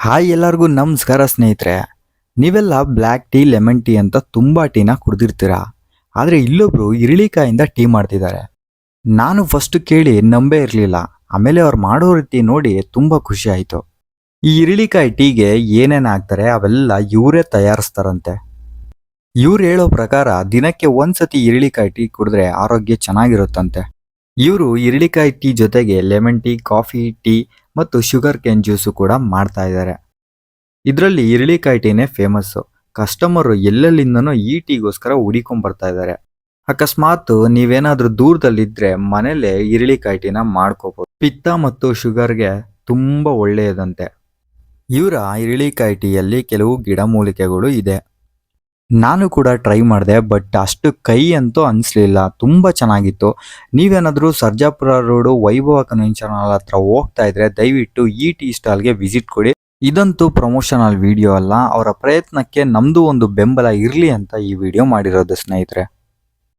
Hi ಎಲ್ಲರಿಗೂ ನಮಸ್ಕಾರ ಸ್ನೇಹಿತರೆ. ನೀವೆಲ್ಲ ಬ್ಲ್ಯಾಕ್ ಟೀ, ಲೆಮನ್ ಟೀ ಅಂತ ತುಂಬ ಟೀನ ಕುಡ್ದಿರ್ತೀರಾ? ಆದರೆ ಇಲ್ಲೊಬ್ರು ಇರಳಿಕಾಯಿಂದ ಟೀ ಮಾಡ್ತಿದ್ದಾರೆ. ನಾನು ಫಸ್ಟ್ ಕೇಳಿ ನಂಬೇ ಇರಲಿಲ್ಲ. ಆಮೇಲೆ ಅವ್ರು ಮಾಡೋ ರೀತಿ ನೋಡಿ ತುಂಬ ಖುಷಿ ಆಯಿತು. ಈ ಇರಳಿಕಾಯಿ ಟೀಗೆ ಏನೇನು ಹಾಕ್ತಾರೆ ಅವೆಲ್ಲ ಇವರೇ ತಯಾರಿಸ್ತಾರಂತೆ. ಇವ್ರು ಹೇಳೋ ಪ್ರಕಾರ ದಿನಕ್ಕೆ ಒಂದ್ಸತಿ ಇರಳಿಕಾಯಿ ಟೀ ಕುಡಿದ್ರೆ ಆರೋಗ್ಯ ಚೆನ್ನಾಗಿರುತ್ತಂತೆ. ಇವರು ಇರಳಿಕಾಯಿ ಟೀ ಜೊತೆಗೆ ಲೆಮನ್ ಟೀ, ಕಾಫಿ ಟೀ ಮತ್ತು ಶುಗರ್ ಕೇನ್ ಜ್ಯೂಸು ಕೂಡ ಮಾಡ್ತಾ ಇದ್ದಾರೆ. ಇದರಲ್ಲಿ ಇರಳಿಕಾಯಿ ಟೀನೇ ಫೇಮಸ್ಸು ಕಸ್ಟಮರು ಎಲ್ಲೆಲ್ಲಿಂದನೂ ಈ ಟೀಗೋಸ್ಕರ ಹುಡಿಕೊಂಡ್ ಬರ್ತಾ ಇದ್ದಾರೆ. ಅಕಸ್ಮಾತ್ ನೀವೇನಾದರೂ ದೂರದಲ್ಲಿದ್ದರೆ ಮನೇಲೆ ಇರಳಿಕಾಯಿ ಟೀನ ಮಾಡ್ಕೋಬಹುದು ಪಿತ್ತ ಮತ್ತು ಶುಗರ್ಗೆ ತುಂಬ ಒಳ್ಳೆಯದಂತೆ. ಇವರ ಇರಳಿಕಾಯಿ ಟೀಯಲ್ಲಿ ಕೆಲವು ಗಿಡಮೂಲಿಕೆಗಳು ಇದೆ. ನಾನು ಕೂಡ ಟ್ರೈ ಮಾಡಿದೆ ಬಟ್ ಅಷ್ಟು ಕೈ ಅಂತೂ ಅನಿಸ್ಲಿಲ್ಲ. ತುಂಬ ಚೆನ್ನಾಗಿತ್ತು. ನೀವೇನಾದರೂ Sarjapura road Vaibhava convention hall ಹತ್ರ ಹೋಗ್ತಾ ಇದ್ರೆ ದಯವಿಟ್ಟು ಈ ಟೀ ಸ್ಟಾಲ್ಗೆ ವಿಸಿಟ್ ಕೊಡಿ. ಇದಂತೂ ಪ್ರಮೋಷನಲ್ ವಿಡಿಯೋ ಅಲ್ಲ. ಅವರ ಪ್ರಯತ್ನಕ್ಕೆ ನಮ್ಮದು ಒಂದು ಬೆಂಬಲ ಇರಲಿ ಅಂತ ಈ ವಿಡಿಯೋ ಮಾಡಿರೋದು ಸ್ನೇಹಿತರೆ.